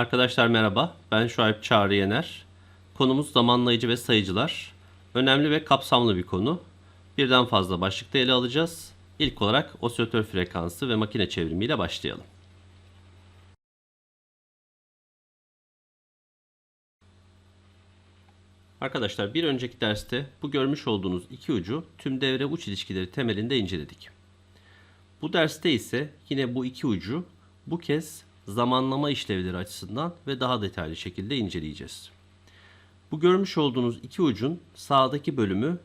Arkadaşlar merhaba, ben Şuayb Çağrı Yener. Konumuz zamanlayıcı ve sayıcılar. Önemli ve kapsamlı bir konu. Birden fazla başlıkta ele alacağız. İlk olarak osilatör frekansı ve makine çevrimiyle başlayalım. Arkadaşlar bir önceki derste bu görmüş olduğunuz iki ucu tüm devre uç ilişkileri temelinde inceledik. Bu derste ise yine bu iki ucu bu kez zamanlama işlevleri açısından ve daha detaylı şekilde inceleyeceğiz. Bu görmüş olduğunuz iki ucun sağdaki bölümü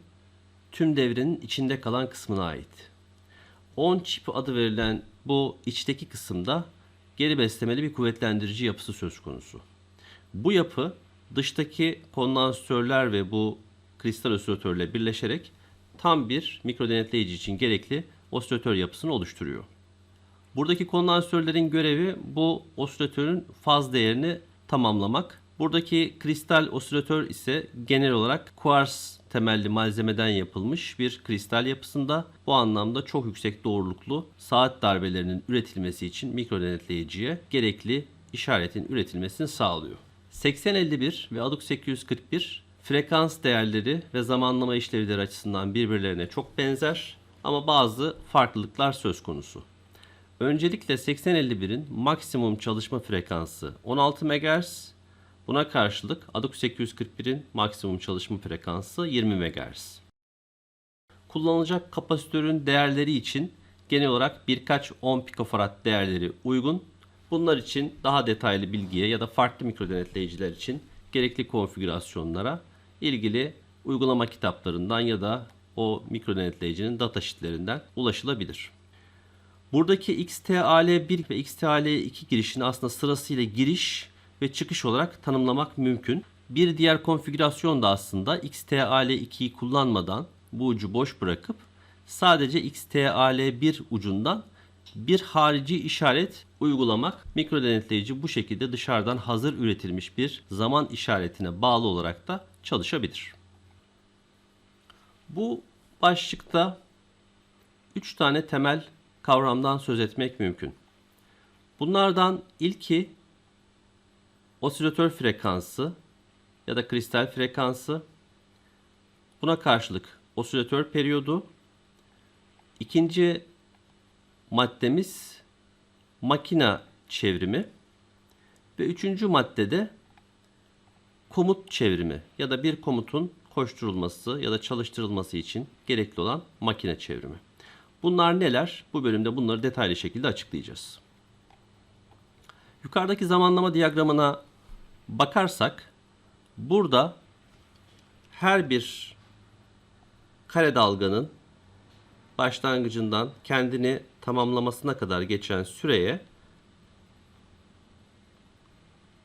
tüm devrenin içinde kalan kısmına ait. On chip adı verilen bu içteki kısımda geri beslemeli bir kuvvetlendirici yapısı söz konusu. Bu yapı dıştaki kondansatörler ve bu kristal osilatörle birleşerek tam bir mikro denetleyici için gerekli osilatör yapısını oluşturuyor. Buradaki kondansatörlerin görevi bu osilatörün faz değerini tamamlamak. Buradaki kristal osilatör ise genel olarak kuars temelli malzemeden yapılmış bir kristal yapısında bu anlamda çok yüksek doğruluklu saat darbelerinin üretilmesi için mikro denetleyiciye gerekli işaretin üretilmesini sağlıyor. 8051 ve ADUX 841 frekans değerleri ve zamanlama işlevleri açısından birbirlerine çok benzer ama bazı farklılıklar söz konusu. Öncelikle 8051'in maksimum çalışma frekansı 16 MHz. Buna karşılık ADUX 841'in maksimum çalışma frekansı 20 MHz. Kullanılacak kapasitörün değerleri için genel olarak birkaç 10 pikofarad değerleri uygun. Bunlar için daha detaylı bilgiye ya da farklı mikro denetleyiciler için gerekli konfigürasyonlara ilgili uygulama kitaplarından ya da o mikro denetleyicinin datasheetlerinden ulaşılabilir. Buradaki XTAL1 ve XTAL2 girişini aslında sırasıyla giriş ve çıkış olarak tanımlamak mümkün. Bir diğer konfigürasyon da aslında XTAL2'yi kullanmadan bu ucu boş bırakıp sadece XTAL1 ucundan bir harici işaret uygulamak. Mikro denetleyici bu şekilde dışarıdan hazır üretilmiş bir zaman işaretine bağlı olarak da çalışabilir. Bu başlıkta 3 tane temel kavramdan söz etmek mümkün. Bunlardan ilki osilatör frekansı ya da kristal frekansı. Buna karşılık osilatör periyodu. İkinci maddemiz makina çevrimi ve üçüncü maddede komut çevrimi ya da bir komutun koşturulması ya da çalıştırılması için gerekli olan makine çevrimi. Bunlar neler? Bu bölümde bunları detaylı şekilde açıklayacağız. Yukarıdaki zamanlama diyagramına bakarsak burada her bir kare dalganın başlangıcından kendini tamamlamasına kadar geçen süreye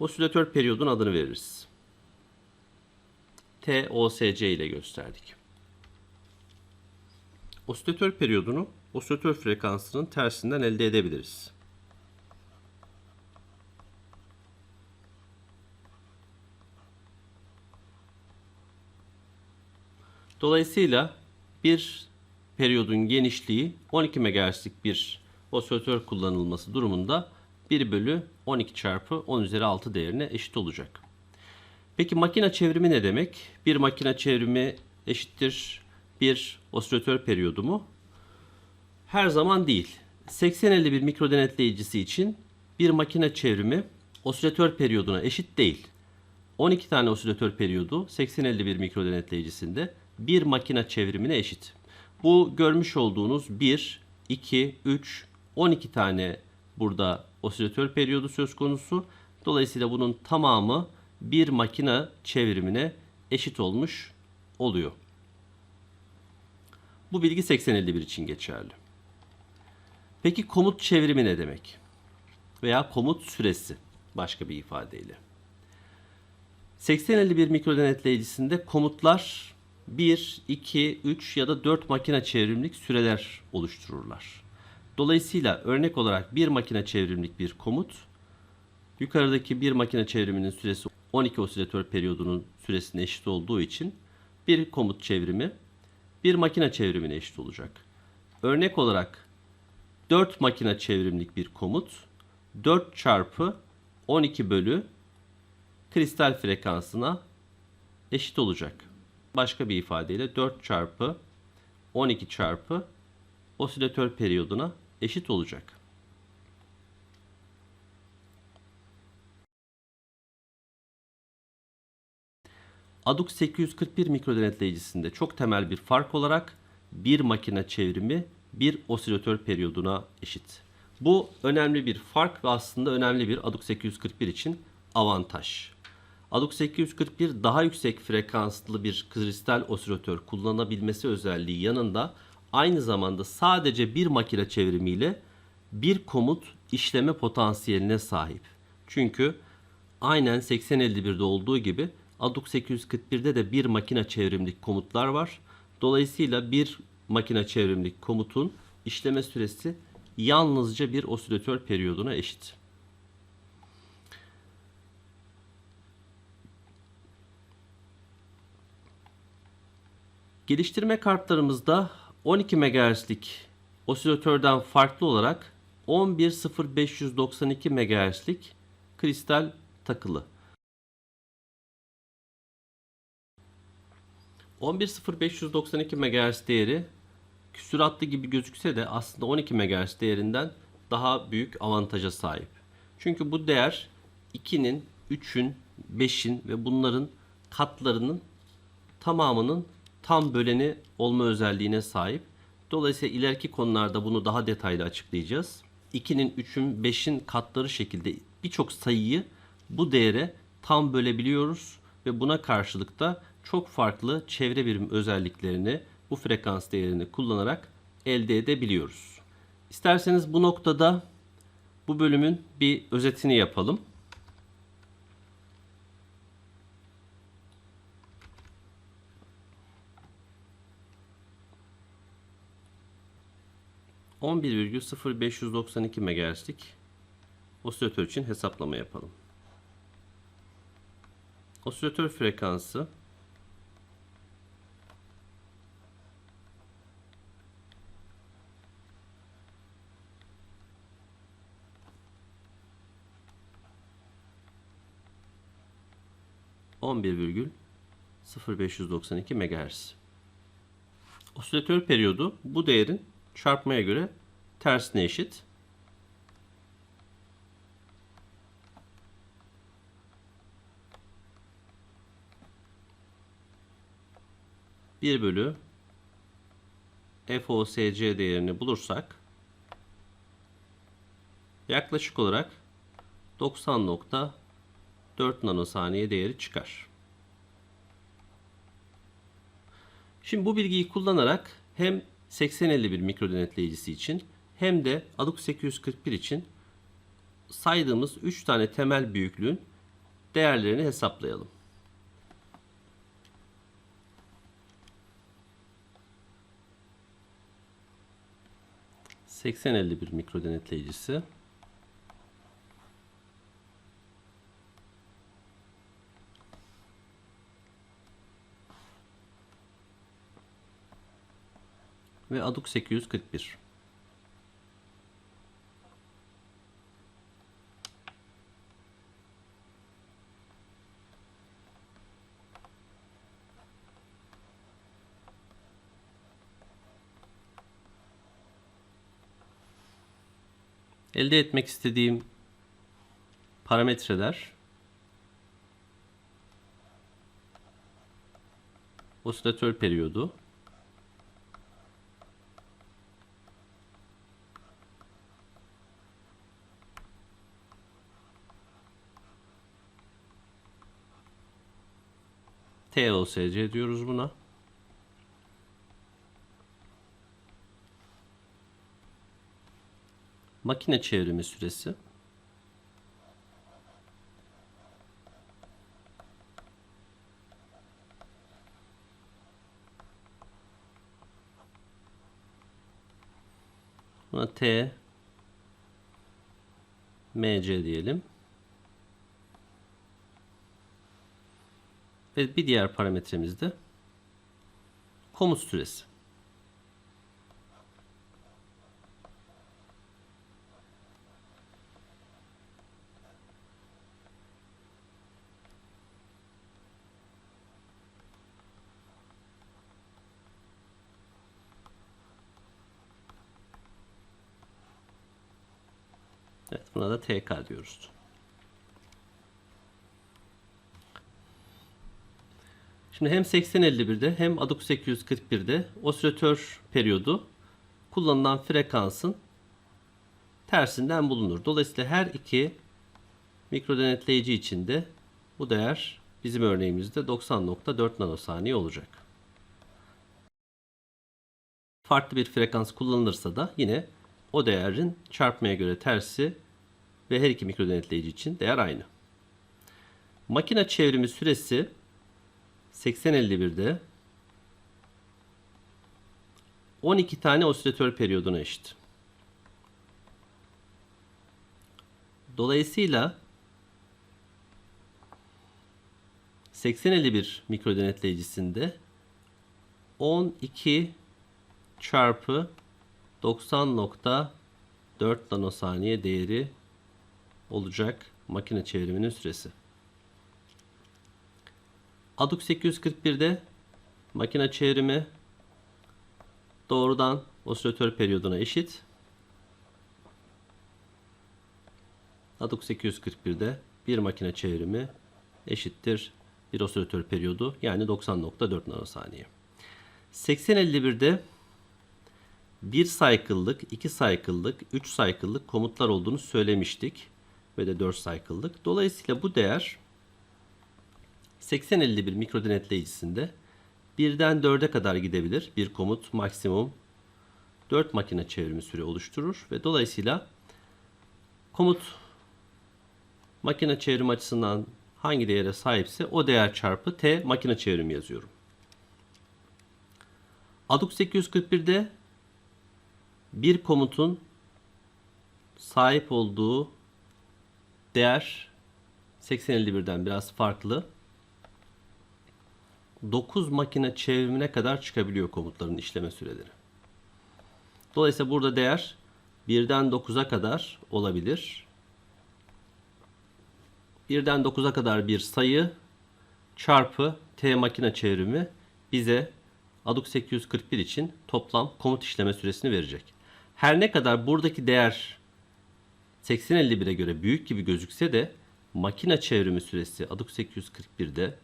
osilatör periyodun adını veririz. TOSC ile gösterdik. Osilatör periyodunu osilatör frekansının tersinden elde edebiliriz. Dolayısıyla bir periyodun genişliği 12 MHz'lik bir osilatör kullanılması durumunda 1 bölü 12 çarpı 10 üzeri 6 değerine eşit olacak. Peki makine çevrimi ne demek? Bir makine çevrimi eşittir bir osilatör periyodu mu? Her zaman değil. 8051 mikro denetleyicisi için bir makine çevrimi osilatör periyoduna eşit değil. 12 tane osilatör periyodu 8051 mikro denetleyicisinde bir makine çevrimine eşit. Bu görmüş olduğunuz 1, 2, 3, 12 tane burada osilatör periyodu söz konusu. Dolayısıyla bunun tamamı bir makine çevrimine eşit olmuş oluyor. Bu bilgi 8051 için geçerli. Peki komut çevrimi ne demek? Veya komut süresi başka bir ifadeyle. 8051 mikro denetleyicisinde komutlar 1, 2, 3 ya da 4 makine çevrimlik süreler oluştururlar. Dolayısıyla örnek olarak bir makine çevrimlik bir komut yukarıdaki bir makine çevriminin süresi 12 osilatör periyodunun süresine eşit olduğu için bir komut çevrimi bir makine çevrimine eşit olacak. Örnek olarak 4 makine çevrimlik bir komut 4 çarpı 12 bölü kristal frekansına eşit olacak. Başka bir ifadeyle 4 çarpı 12 çarpı osilatör periyoduna eşit olacak. Adux 841 mikrodenetleyicisinde çok temel bir fark olarak bir makine çevrimi bir osilatör periyoduna eşit. Bu önemli bir fark ve aslında önemli bir Adux 841 için avantaj. Adux 841 daha yüksek frekanslı bir kristal osilatör kullanabilmesi özelliği yanında aynı zamanda sadece bir makine çevrimiyle bir komut işleme potansiyeline sahip. Çünkü aynen 8051'de olduğu gibi Adux 841'de de bir makine çevrimlik komutlar var. Dolayısıyla bir makine çevrimlik komutun işleme süresi yalnızca bir osilatör periyoduna eşit. Geliştirme kartlarımızda 12 MHz'lik osilatörden farklı olarak 110592 MHz'lik kristal takılı. 110592 MHz değeri küsuratlı gibi gözükse de aslında 12 MHz değerinden daha büyük avantaja sahip. Çünkü bu değer 2'nin, 3'ün, 5'in ve bunların katlarının tamamının tam böleni olma özelliğine sahip. Dolayısıyla ileriki konularda bunu daha detaylı açıklayacağız. 2'nin, 3'ün, 5'in katları şekilde birçok sayıyı bu değere tam bölebiliyoruz ve buna karşılık da çok farklı çevre birim özelliklerini bu frekans değerini kullanarak elde edebiliyoruz. İsterseniz bu noktada bu bölümün bir özetini yapalım. ...11,0592 MHz'lik osilatör için hesaplama yapalım. Osilatör frekansı ...11,0592 MHz. Osilatör periyodu bu değerin çarpmaya göre tersine eşit. Bir bölü FOSC değerini bulursak yaklaşık olarak 90.4 nanosaniye değeri çıkar. Şimdi bu bilgiyi kullanarak hem 8051 mikrodenetleyicisi için hem de Adux 841 için saydığımız 3 tane temel büyüklüğün değerlerini hesaplayalım. ...8051 mikrodenetleyicisi... ve Adux 841. Elde etmek istediğim parametreler osilatör periyodu TOSC diyoruz buna. Makine çevrimi süresi. Buna T MC diyelim. Ve bir diğer parametremiz de komut süresi. Evet buna da TK diyoruz. Şimdi hem 8051'de hem ADUX 841'de osilatör periyodu kullanılan frekansın tersinden bulunur. Dolayısıyla her iki mikro denetleyici için de bu değer bizim örneğimizde 90.4 nanosaniye olacak. Farklı bir frekans kullanılırsa da yine o değerin çarpmaya göre tersi ve her iki mikro denetleyici için değer aynı. Makine çevrimi süresi 8051'de 12 tane osilatör periyoduna eşit. Dolayısıyla 8051 mikro denetleyicisinde 12 çarpı 90.4 nanosaniye değeri olacak makine çevriminin süresi. ADUX 841'de makine çevrimi doğrudan osilatör periyoduna eşit. ADUX 841'de bir makine çevrimi eşittir bir osilatör periyodu yani 90.4 nanosaniye. 8051'de 1 cycle'lık, 2 cycle'lık, 3 cycle'lık komutlar olduğunu söylemiştik ve de 4 cycle'lık. Dolayısıyla bu değer 8051 mikro denetleyicisinde 1'den 4'e kadar gidebilir. Bir komut maksimum 4 makine çevrimi süre oluşturur ve dolayısıyla komut makine çevrim açısından hangi değere sahipse o değer çarpı t makine çevrimi yazıyorum. ADUX 841'de bir komutun sahip olduğu değer 8051'den biraz farklı. 9 makine çevrimine kadar çıkabiliyor komutların işleme süreleri. Dolayısıyla burada değer 1'den 9'a kadar olabilir. 1'den 9'a kadar bir sayı çarpı t makine çevrimi bize ADUX 841 için toplam komut işleme süresini verecek. Her ne kadar buradaki değer 8051'e göre büyük gibi gözükse de makine çevrimi süresi ADUX 841'de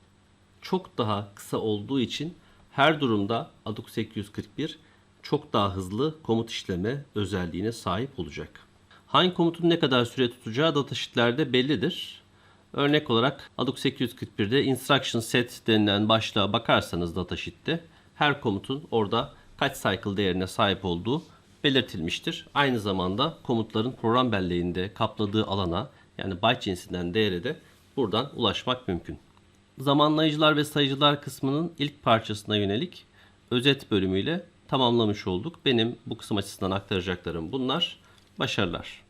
çok daha kısa olduğu için her durumda ADUX 841 çok daha hızlı komut işleme özelliğine sahip olacak. Hangi komutun ne kadar süre tutacağı datasheetlerde bellidir. Örnek olarak ADUX 841'de instruction set denilen başlığa bakarsanız datasheet'te her komutun orada kaç cycle değerine sahip olduğu belirtilmiştir. Aynı zamanda komutların program belleğinde kapladığı alana yani byte cinsinden değere de buradan ulaşmak mümkün. Zamanlayıcılar ve sayıcılar kısmının ilk parçasına yönelik özet bölümüyle tamamlamış olduk. Benim bu kısım açısından aktaracaklarım bunlar. Başarılar.